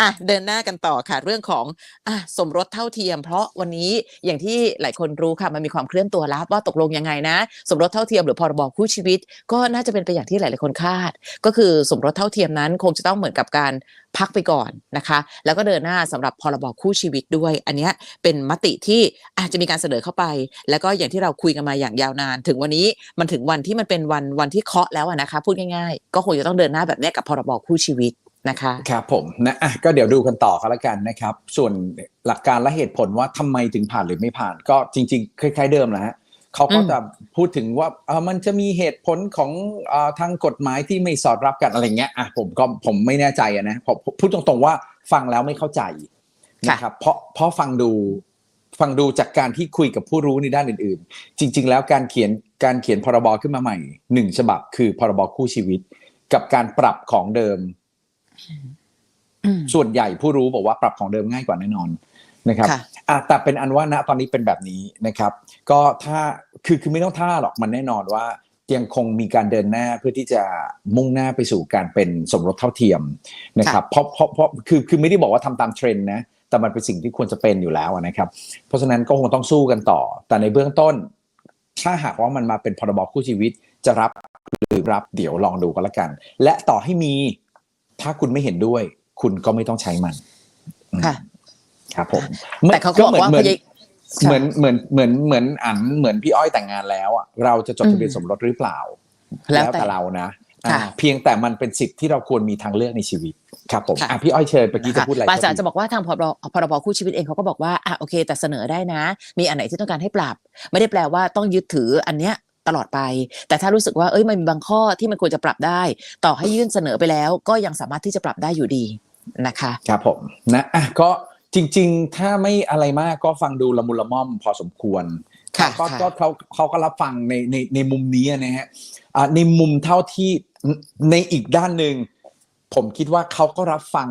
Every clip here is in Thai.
อะเดินหน้ากันต่อค่ะเรื่องของอะสมรสเท่าเทียม เพราะวันนี้อย่างที่หลายคนรู้ค่ะมันมีความเคลื่อนตัวแล้วว่าตกลงยังไงนะ สมรสเท่าเทียมหรือพรบคู่ชีวิต ก็น่าจะเป็นไปอย่างที่หลาย ๆ คนคาด ก็คือสมรสเท่าเทียมนั้น คงจะต้องเหมือนกับการพักไปก่อนนะคะ แล้วก็เดินหน้าสำหรับพรบคู่ชีวิตด้วย อันนี้เป็นมติที่อาจจะมีการเสนอเข้าไป แล้วก็อย่างที่เราคุยกันมาอย่างยาวนาน ถึงวันนี้มันถึงวันที่มันเป็นวันวันที่เคาะแล้วนะคะพูดง่าย ๆ ก็คงจะต้องเดินหน้าแบบนี้กับพรบคู่ชีวิต นะคะครับผมนะอะก็เดี๋ยวดูกันต่อกันละกันนะครับ ส่วนหลักการและเหตุผลว่าทำไมถึงผ่านหรือไม่ผ่าน ก็จริง ๆ คล้าย ๆเดิมนะฮะเขาก็จะพูดถึงว่าเออมันจะมีเหตุผลของอทางกฎหมายที่ไม่สอดรับกันอะไรเงี้ยอะผมก็ผมไม่แน่ใจนะผมพูดตรงๆว่าฟังแล้วไม่เข้าใจนะครับเพราะเพราะฟังดูฟังดูจากการที่คุยกับผู้รู้ในด้านอื่น ๆ จริง ๆ แล้วการเขียนการเขียนพรบขึ้นมาใหม่หนึ่งฉบับคือพรบคู่ชีวิต กับการปรับของเดิม ส่วนใหญ่ผู้รู้บอกว่าปรับของเดิมง่ายกว่าแน่นอนนะครับค่ะอะแต่เป็นอันว่าณตอนนี้เป็นแบบนี้นะครับ ก็ถ้าคือคือไม่ต้องท่าหรอกมันแน่นอนว่ายังคงมีการเดินหน้าเพื่อที่จะมุ่งหน้าไปสู่การเป็นสมรสเท่าเทียมนะครับเพราะเพราะเพราะคือคือไม่ได้บอกว่าทำตามเทรนด์นะแต่มันเป็นสิ่งที่ควรจะเป็นอยู่แล้วนะครับ เพราะฉะนั้นก็คงต้องสู้กันต่อ แต่ในเบื้องต้น ถ้าหากว่ามันมาเป็นพรบคู่ชีวิตจะรับหรือรับเดี๋ยวลองดูกันละกัน และต่อให้มี ถ้าคุณไม่เห็นด้วย คุณก็ไม่ต้องใช้มันค่ะครับผมแต่เขาก็บอกว่าเหมือนพยายเหมือนเหมือนเหมือนเหมือนอันเหมือนพี่อ้อยแต่งงานแล้วอะเราจะจดทะเบียนอืมสมรสหรือเปล่า แล้วแต่เรานะค่ะอ่าเพียงแต่มันเป็นสิทธิ์ที่เราควรมีทางเลือกในชีวิตครับผมค่ะอะพี่อ้อยเชิญเมื่อกี้จะพูดอะไรป้าจ๋าจะบอกว่าทางพรบพรบคู่ชีวิตเองเขาก็บอกว่าอะโอเค แต่เสนอได้นะ มีอันไหนที่ต้องการให้ปรับ ไม่ได้แปลว่าต้องยึดถืออันเนี้ย ตลอดไป แต่ถ้ารู้สึกว่าเอ้ยมันมีบางข้อที่มันควรจะปรับได้ ต่อให้ยื่นเสนอไปแล้ว ก็ยังสามารถที่จะปรับได้อยู่ดีนะคะครับผมนะอะก็จริง ๆ ถ้าไม่อะไรมากก็ฟังดูละมุนละม่อมพอสมควรค่ะก็ค่ะก็เขาเขาก็รับฟังในในในมุมนี้นะฮะอ่าในมุมเท่าที่ในอีกด้านหนึ่งผมคิดว่าเขาก็รับฟัง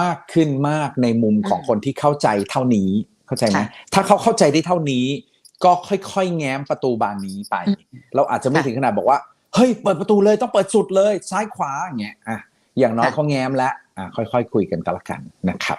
มากขึ้นมากในมุมของคนที่เข้าใจเท่านี้เข้าใจไหมค่ะถ้าเขาเข้าใจได้เท่านี้ ก็ค่อยๆ แง้มประตูบานนี้ไป เราอาจจะไม่ค่ะถึงขนาดบอกว่า เฮ้ย เปิดประตูเลยต้องเปิดสุดเลย ซ้ายขวาอย่างเงี้ยอะอย่างน้อยค่ะเขาแง้มแล้วอะค่อยๆ คุยกันกันละกันนะครับ